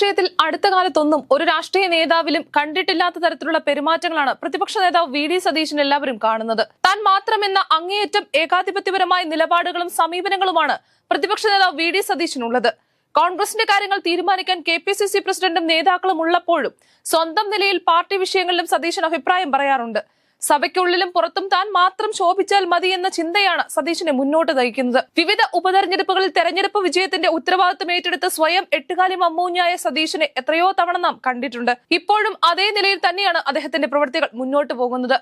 രാഷ്ട്രീയത്തിൽ അടുത്ത കാലത്തൊന്നും ഒരു രാഷ്ട്രീയ നേതാവിലും കണ്ടിട്ടില്ലാത്ത തരത്തിലുള്ള പെരുമാറ്റങ്ങളാണ് പ്രതിപക്ഷ നേതാവ് വി ഡി സതീശൻ എല്ലാവരും കാണുന്നത്. താൻ മാത്രമെന്ന അങ്ങേയറ്റം ഏകാധിപത്യപരമായ നിലപാടുകളും സമീപനങ്ങളുമാണ് പ്രതിപക്ഷ നേതാവ് വി ഡി സതീശനുള്ളത്. കോൺഗ്രസിന്റെ കാര്യങ്ങൾ തീരുമാനിക്കാൻ കെ പി സി സി പ്രസിഡന്റും നേതാക്കളും ഉള്ളപ്പോഴും സ്വന്തം നിലയിൽ പാർട്ടി വിഷയങ്ങളിലും സതീശൻ അഭിപ്രായം പറയാറുണ്ട്. സഭയ്ക്കുള്ളിലും പുറത്തും താൻ മാത്രം ശോഭിച്ചാൽ മതി എന്ന ചിന്തയാണ് സതീശനെ മുന്നോട്ട് നയിക്കുന്നത്. വിവിധ ഉപതെരഞ്ഞെടുപ്പുകളിൽ തെരഞ്ഞെടുപ്പ് വിജയത്തിന്റെ ഉത്തരവാദിത്വം ഏറ്റെടുത്ത് സ്വയം എട്ടുകാലി മമ്മൂഞ്ഞായ സതീശനെ എത്രയോ തവണ നാം കണ്ടിട്ടുണ്ട്. ഇപ്പോഴും അതേ നിലയിൽ തന്നെയാണ് അദ്ദേഹത്തിന്റെ പ്രവൃത്തികൾ മുന്നോട്ട് പോകുന്നത്.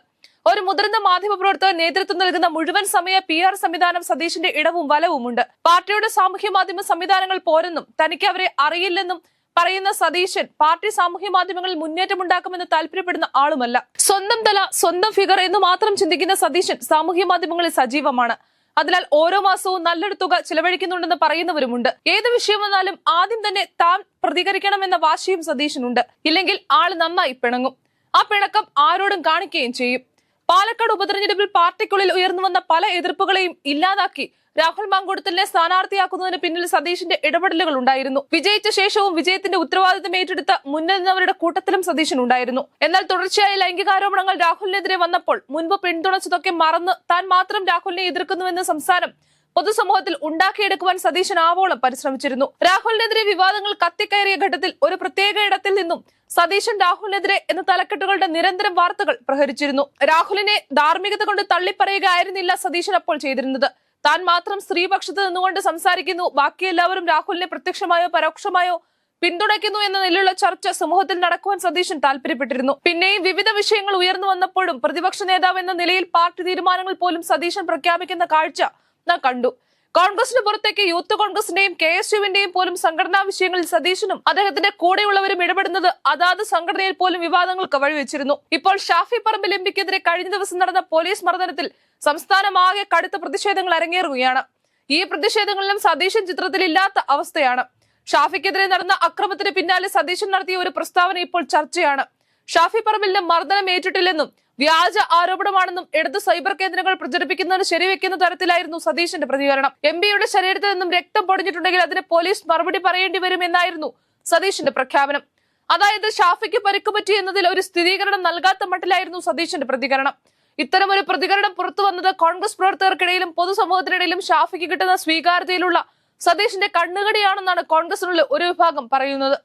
ഒരു മുതിർന്ന മാധ്യമ പ്രവർത്തകർ നേതൃത്വം നൽകുന്ന മുഴുവൻ സമയ പി ആർ സംവിധാനം സതീശന്റെ ഇടവും വലവുമുണ്ട്. പാർട്ടിയുടെ സാമൂഹ്യ മാധ്യമ സംവിധാനങ്ങൾ പോരെന്നും തനിക്ക് അവരെ അറിയില്ലെന്നും പറയുന്ന സതീശൻ പാർട്ടി സാമൂഹ്യ മാധ്യമങ്ങളിൽ മുന്നേറ്റമുണ്ടാക്കുമെന്ന് താല്പര്യപ്പെടുന്ന ആളുമല്ല. സ്വന്തം തല സ്വന്തം ഫിഗർ എന്ന് മാത്രം ചിന്തിക്കുന്ന സതീശൻ സാമൂഹ്യ മാധ്യമങ്ങളിൽ സജീവമാണ്. അതിനാൽ ഓരോ മാസവും നല്ലൊരു തുക ചിലവഴിക്കുന്നുണ്ടെന്ന് പറയുന്നവരുമുണ്ട്. ഏത് വിഷയം വന്നാലും ആദ്യം തന്നെ താൻ പ്രതികരിക്കണമെന്ന വാശിയും സതീശനുണ്ട്. ഇല്ലെങ്കിൽ ആൾ നന്നായി പിണങ്ങും. ആ പിണക്കം ആരോടും കാണിക്കുകയും ചെയ്യും. പാലക്കാട് ഉപതെരഞ്ഞെടുപ്പിൽ പാർട്ടിക്കുള്ളിൽ ഉയർന്നു വന്ന പല എതിർപ്പുകളെയും ഇല്ലാതാക്കി രാഹുൽ മാങ്കൂട്ടത്തിലിനെ സ്ഥാനാർത്ഥിയാക്കുന്നതിന് പിന്നിൽ സതീഷിന്റെ ഇടപെടലുകൾ ഉണ്ടായിരുന്നു. വിജയിച്ച ശേഷവും വിജയത്തിന്റെ ഉത്തരവാദിത്തം ഏറ്റെടുത്ത മുന്നിൽ കൂട്ടത്തിലും സതീശൻ ഉണ്ടായിരുന്നു. എന്നാൽ തുടർച്ചയായ ലൈംഗികാരോപണങ്ങൾ രാഹുലിനെതിരെ വന്നപ്പോൾ മുൻപ് പിന്തുണച്ചതൊക്കെ മറന്ന് താൻ മാത്രം രാഹുലിനെ എതിർക്കുന്നുവെന്ന സംസാരം പൊതുസമൂഹത്തിൽ ഉണ്ടാക്കിയെടുക്കുവാൻ സതീശൻ ആവോളം പരിശ്രമിച്ചിരുന്നു. രാഹുലിനെതിരെ വിവാദങ്ങൾ കത്തിക്കയറിയ ഘട്ടത്തിൽ ഒരു പ്രത്യേക ഇടത്തിൽ നിന്നും സതീശൻ രാഹുലിനെതിരെ എന്ന തലക്കെട്ടുകളുടെ നിരന്തരം വാർത്തകൾ പ്രഹരിച്ചിരുന്നു. രാഹുലിനെ ധാർമ്മികത കൊണ്ട് തള്ളിപ്പറയുകയായിരുന്നില്ല സതീശൻ അപ്പോൾ ചെയ്തിരുന്നത്. താൻ മാത്രം സ്ത്രീപക്ഷത്ത് നിന്നുകൊണ്ട് സംസാരിക്കുന്നു. ബാക്കി എല്ലാവരും രാഹുലിനെ പ്രത്യക്ഷമായോ പരോക്ഷമായോ പിന്തുണയ്ക്കുന്നു എന്ന നിലയിലുള്ള ചർച്ച സമൂഹത്തിൽ നടക്കുവാൻ സതീശൻ താല്പര്യപ്പെട്ടിരുന്നു. പിന്നെയും വിവിധ വിഷയങ്ങൾ ഉയർന്നു വന്നപ്പോഴും പ്രതിപക്ഷ നേതാവ് എന്ന നിലയിൽ പാർട്ടി തീരുമാനങ്ങൾ പോലും സതീശൻ പ്രഖ്യാപിക്കുന്ന കാഴ്ച നാം കണ്ടു. കോൺഗ്രസിന് പുറത്തേക്ക് യൂത്ത് കോൺഗ്രസിന്റെയും കെ എസ് യുവിന്റെയും പോലും സംഘടനാ വിഷയങ്ങളിൽ സതീശനും അദ്ദേഹത്തിന്റെ കൂടെയുള്ളവരും ഇടപെടുന്നത് അതാത് സംഘടനയിൽ പോലും വിവാദങ്ങൾക്ക് വഴിവെച്ചിരുന്നു. ഇപ്പോൾ ഷാഫി പറമ്പിൽ എംപിക്കെതിരെ കഴിഞ്ഞ ദിവസം നടന്ന പോലീസ് മർദ്ദനത്തിൽ സംസ്ഥാനമാകെ കടുത്ത പ്രതിഷേധങ്ങൾ അരങ്ങേറുകയാണ്. ഈ പ്രതിഷേധങ്ങളിലും സതീശൻ ചിത്രത്തിലില്ലാത്ത അവസ്ഥയാണ്. ഷാഫിക്കെതിരെ നടന്ന അക്രമത്തിന് പിന്നാലെ സതീശൻ നടത്തിയ ഒരു പ്രസ്താവന ഇപ്പോൾ ചർച്ചയാണ്. ഷാഫി പറമ്പിലിന് മർദ്ദനം ഏറ്റിട്ടില്ലെന്നും വ്യാജ ആരോപണമാണെന്നും ഇടത് സൈബർ കേന്ദ്രങ്ങൾ പ്രചരിപ്പിക്കുന്നതിന് ശരിവെക്കുന്ന തരത്തിലായിരുന്നു സതീശന്റെ പ്രതികരണം. എം പിയുടെ ശരീരത്തിൽ നിന്നും രക്തം പൊടിഞ്ഞിട്ടുണ്ടെങ്കിൽ അതിന് പോലീസ് മറുപടി പറയേണ്ടി വരുമെന്നായിരുന്നു സതീശന്റെ പ്രഖ്യാപനം. അതായത് ഷാഫിക്ക് പരിക്ക് പറ്റി എന്നതിൽ ഒരു സ്ഥിരീകരണം നൽകാത്ത മട്ടിലായിരുന്നു സതീശന്റെ പ്രതികരണം. ഇത്തരമൊരു പ്രതികരണം പുറത്തു വന്നത് കോൺഗ്രസ് പ്രവർത്തകർക്കിടയിലും പൊതുസമൂഹത്തിനിടയിലും ഷാഫിക്ക് കിട്ടുന്ന സ്വീകാര്യതയിലുള്ള സതീഷിന്റെ കണ്ണുകടിയാണെന്നാണ് കോൺഗ്രസിനുള്ള ഒരു വിഭാഗം പറയുന്നത്.